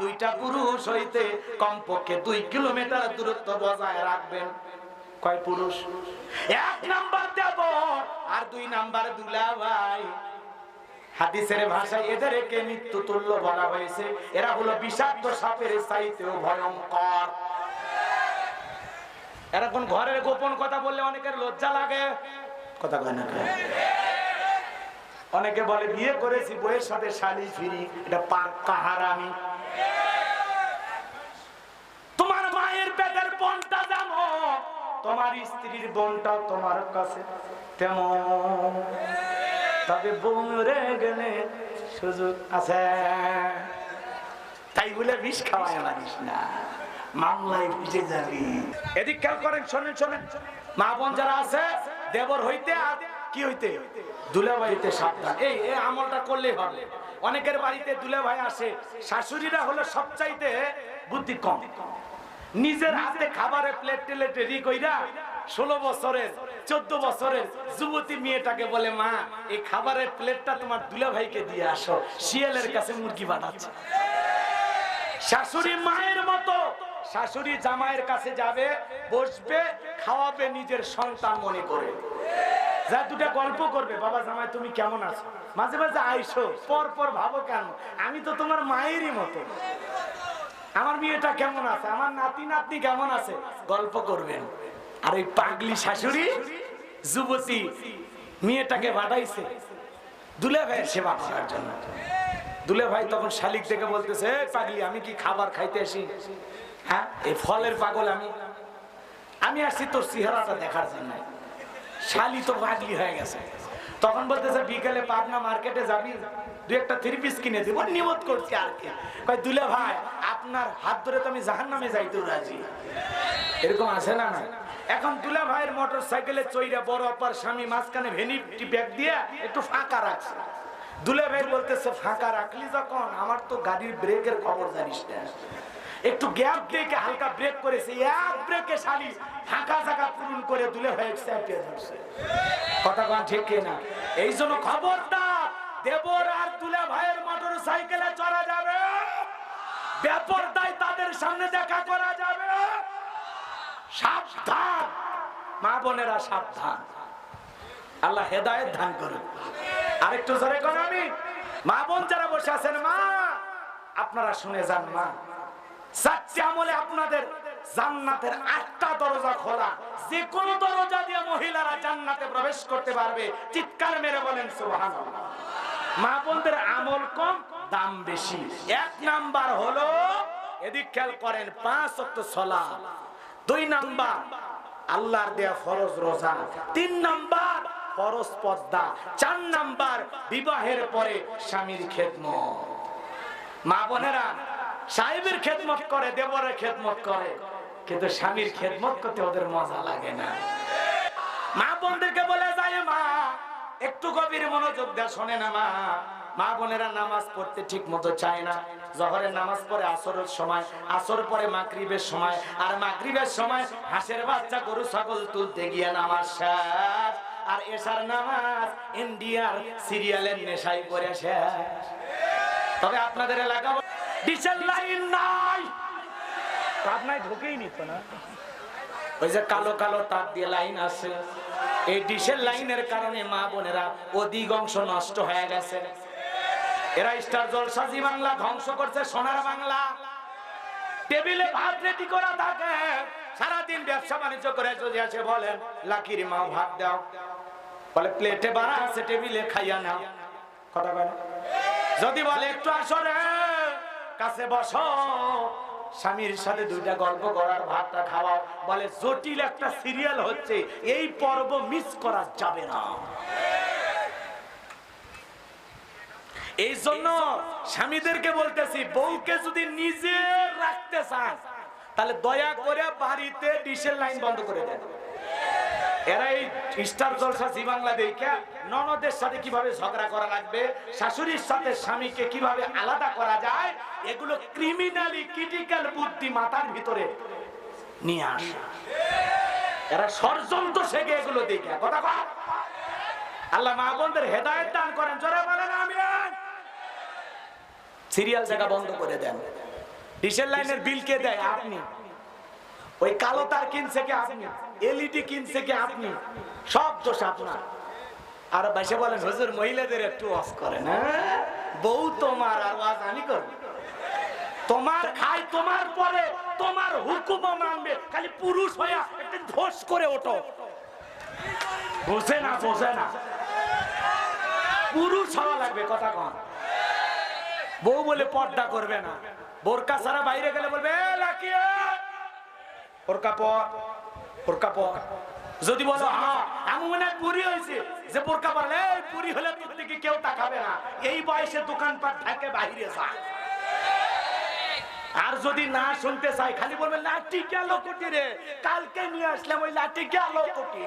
দুইটা পুরুষ হইতে কমপক্ষে দুই কিলোমিটার দূরত্ব বজায় রাখবেন। কয় পুরুষ? এক নাম্বার দেব আর দুই নাম্বার হাদিসের ভাষায় মৃত্যু তুল্য বলা হয়েছে। এরা হলো বিষাক্ত সাপের ভয়ঙ্কর। এরা কোন ঘরের গোপন কথা বললে অনেকের লজ্জা লাগে? কথা কয় না? অনেকে বলে, বিয়ে করেছি বইয়ের সাথে শালি ফিরি, এটা পাক্কা হারামি তোমার মায়ের পেটের বোনটা জানো তোমার স্ত্রীর বোনটাও তোমার কাছে তেমন। তবে বোন রে গেলে সুযোগ আছে। তাই বলে বিষ খাওয়াই পারিস না। মামলায় বুঝে যাবি। এদিক খেয়াল করেন, শোনেন শোনেন। মা বোন যারা আছে, দেবর হইতে কি হইতে? দুলে বাড়িতে সাবধান। এই এই আমলটা করলেই হবে। অনেকের বাড়িতে দুলে ভাই আসে, শাশুড়িরা হলো সবচাইতে বুদ্ধি কম। নিজের হাতে খাবারের প্লেট টেলেট রেডি কইরা ষোলো বছরের, চোদ্দ বছরের যুবতী মেয়েটাকে বলে, মা, এই খাবারের প্লেটটা তোমার দুলা ভাইকে দিয়ে আসো। শিয়ালের কাছে মুরগি বানাচ্ছে। শাশুড়ি মায়ের মতো, শাশুড়ি জামাইয়ের কাছে যাবে, বসবে, খাওয়াবে নিজের সন্তান মনে করে। যা দুটা গল্প করবে, বাবা জামাই, তুমি কেমন আছো? মাঝে মাঝে আইসো, পর পর ভাবো কেন? আমি তো তোমার মায়েরই মতো। আমার মেয়েটা কেমন আছে? আমার নাতি নাতনি কেমন আছে? গল্প করবেন। আর ওই পাগলি শাশুড়ি, যুবতী, মেয়েটাকে পাঠাইছে দুলে ভাইয়ের সেবা করার জন্য। দুলে ভাই তখন শালিক থেকে বলতেছে, "এই পাগলি, আমি কি খাবার খাইতে আসি? হ্যাঁ? এই ফলের পাগল আমি। আমি আসছি তোর চেহারাটা দেখার জন্য। শালি তো পাগলি হয়ে গেছে। তখন বলতেছে, বিকেলে পাবনা মার্কেটে যাবি? দু একটা থ্রি পিস কিনে দিব। নিয়ত করছি আর কি। কয়, দুলে ভাই, আপনার হাত ধরে তো আমি জাহান নামে যাইতেও রাজি। এরকম আছে না না এখন দুলা ভাইয়ের মোটর সাইকেলে চইরা বড় অপার স্বামী মাঝখানে ভেনিটি ব্যাগ দিয়ে একটু ফাঁকা রাখছে। দুলে ভাই বলতেছে, ফাঁকা রাখলি যখন? আমার তো গাড়ির ব্রেকের খবর জানিস না। একটু গ্যাপ দেখে হালকা ব্রেক করেছে। এক ব্রেকে শালি ফাঁকা জায়গা পূরণ করে দুলে ভাই চাপিয়ে ধরছে কথা কন ঠিক না? এই জন্য খবরদার, দেবর আর দুলে ভাইয়ের মোটর সাইকেলে চড়া যাবে। ব্যাপারটাই তাদের সামনে দেখা করা যাবে। সাবধান। মা বোনেরা সাবধান। আল্লাহ হেদায়েত দান করুন। আরেকটু জোরে কোন আমি। মা বোন যারা বসে আছেন, মা, আপনারা শুনে যান, মা। আমলে আপনাদের জান্নাতের আটটা দরজা খোলা। যে কোন দরজা দিয়ে মহিলারা জান্নাতে প্রবেশ করতে পারবে। চিৎকার মেরে বলেন, সুবহানাল্লাহ। মা বোনদের আমল কম, দাম বেশি। এক নাম্বার হলো, এদিক খেয়াল করেন, পাঁচ অক্ট সলা দুই নাম্বার, আল্লাহর দেয়া ফরজ রোজা। তিন নাম্বার, ফরজ পদ্মা চার নাম্বার, বিবাহের পরে স্বামীর খেদমত। মা বোনেরা সাহেবের খেদমত করে, দেবরের খেদমত করে। কিন্তু স্বামীর খেদমত করতে ওদের মজা লাগে না। মা বোনদেরকে বলে, যায় মা, একটু গভীর মনোযোগ দেয় শোনে না মা। মা বোনেরা নামাজ পড়তে ঠিক মতো চায় না। জহরের নামাজ পড়ে আসরের সময়, আসর পরে মাগরিবের সময়, আর মাগরিবের সময় হাঁসের বাচ্চা গরু, ছাগল তুলতে গিয়ে নামাজ শেষ। আর এসার নামাজ ইন্ডিয়ার সিরিয়ালের নেশায় পড়ে শেষ। তবে আপনাদের এলাকা ডিজেল লাইন নাই নিত না। ওই যে কালো কালো দিয়ে লাইন আছে। এই ডিশের লাইনের কারণে মা বোনেরা নষ্ট হয়ে গেছে। এরা স্টার জলসাজি বাংলা ধ্বংস করছে সোনার বাংলা। টেবিলে ভাত রেডি করা থাকে। সারাদিন ব্যবসা বাণিজ্য করে যদি আসে বলেন, লাকির মা, ভাত দাও। বলে, প্লেটে বাড়া আছে, টেবিলে খাইয়া নাও। কথা বলে যদি বলে, একটু আসরে কাছে বসো। স্বামীর সাথে দুইটা গল্প করার ভাতটা খাওয়াও। বলে, জটিল একটা সিরিয়াল হচ্ছে, এই পর্ব মিস করা যাবে না। এই জন্য স্বামীদেরকে বলতেছি, বউকে যদি নিজে রাখতে চান, তাহলে দয়া করে বাড়িতে ডিশের লাইন বন্ধ করে দেন। এরা এই স্টার জলসা জি বাংলা দেখে ননদের সাথে কীভাবে ঝগড়া করা লাগবে, শাশুড়ির সাথে স্বামীকে কীভাবে আলাদা করা যায়, এগুলো ক্রিমিনালি ক্রিটিক্যাল বুদ্ধি মাথার ভিতরে নিয়ে আসে। এরা ষড়যন্ত্র শেখে এগুলো দেখে কথা? আল্লাহ মা বোনদের হেদায়ত দান করেন, জোরে বলেন আমি সিরিয়াল জায়গা বন্ধ করে দেন। ডিসেল লাইনের বিল কে দেয়? আপনি। ওই কালো তার কিনছে কি আপনি? এলইডি কিনছে কি আপনি? সব দোষ আপনার। আর বাইসে বলেন হুজুর মহিলাদের একটু অফ করেন হ্যাঁ? বউ তোমার আর আমি করব। তোমার খাই তোমার পরে তোমার হুকুম মানবে। খালি পুরুষ হইয়া একটু ধস করে ওঠো। বোঝে না বোঝে না। পুরুষ হওয়া লাগবে কথা কন। বউ বলে পর্দা করবে না। বোরকা ছাড়া বাইরে গেলে বলবে "এ, লাকি, এ!" বোরকা পর বোরকা পর যদি বলো হ্যাঁ আমি মনে হয় পুরি হয়েছে যে বোরকা পরলে "এই, পুরি হলে তোর দিকে কেউ তাকাবে না। এই বয়সে দোকানপাট থাকে বাইরে যায় আর যদি না শুনতে চাই খালি বলবে লাঠি গেল কোটি রে? কালকে নিয়ে আসলাম ওই লাঠি গেল কোটি।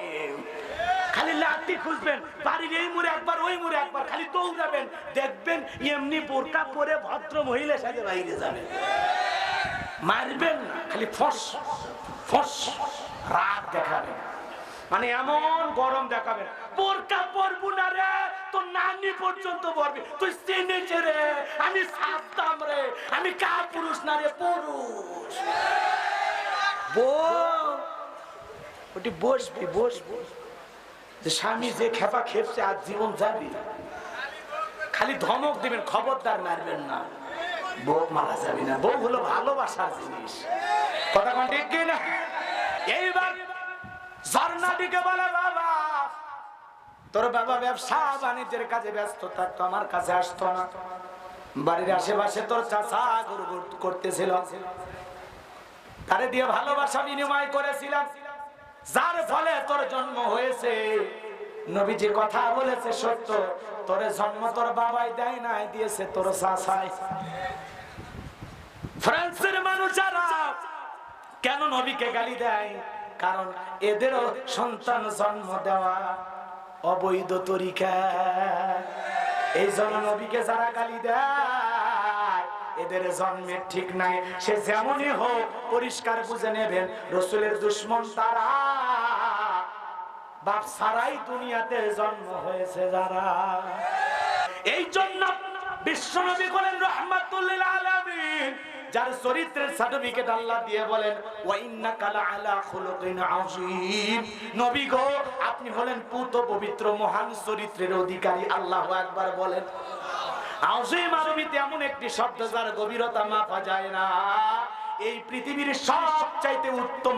খালি লাঠি খুঁজবেন বাড়ির এই মুড়ে একবার ওই মুড়ে একবার খালি দৌড়াবেন। দেখবেন এমনি বোরকা পরে ভদ্র মহিলা সাথে বাইরে যাবেন মারবেন না খালি ফস। ফস রাগ দেখাবেন মানে এমন গরম বোরকা পরবো না রে তো নানি পর্যন্ত তুই রে আমি রে, আমি পুরুষ না রে, পুরুষ। যে স্বামী যে খেপা খেপছে আজ জীবন যাবি। খালি ধমক দিবেন, খবরদার মারবেন না। বউ মারা যাবি না। বউ হলো ভালোবাসার জিনিস। কথা কোন ঠিক কি না এইবার ঝর্ণাটিকে বলে, বাবা, তোর বাবা ব্যবসা বাণিজ্যের কাজে ব্যস্ত থাকতো, আমার কাছে আসতো না। বাড়ির আশেপাশে তোর চাষা করতেছিল। তারে দিয়ে ভালোবাসা বিনিময় করেছিলাম। যার ফলে তোর জন্ম হয়েছে। নবীজি কথা বলেছে, সত্য। তোরে জন্ম তোর বাবাই দেয় নাই, দিয়েছে তোর চাষাই ফ্রান্সের মানুষেরা কেন নবীকে গালি দেয়? কারণ এদেরও সন্তান জন্ম দেওয়া অবৈধ তরিকা। এই জন্য নবীকে যারা গালি দেয়, এদের জন্মের ঠিক নাই। সে যেমনই হোক, পরিষ্কার বুঝে নেবেন, রসুলের দুশ্মন তারা। বাপ সারাই দুনিয়াতে জন্ম হয়েছে যারা। এই জন্য বিশ্বনবী বলেন, রহমাতুল্লিল আলামিন যার চরিত্রের সার্টিফিকেট আল্লাহ দিয়ে বলেন আপনি হলেন পুত পবিত্র মহান চরিত্রের অধিকারী, আল্লাহ একবার বলেন। এমন একটি শব্দ, যার গভীরতা মাপা যায় না। এই পৃথিবীর সবচাইতে উত্তম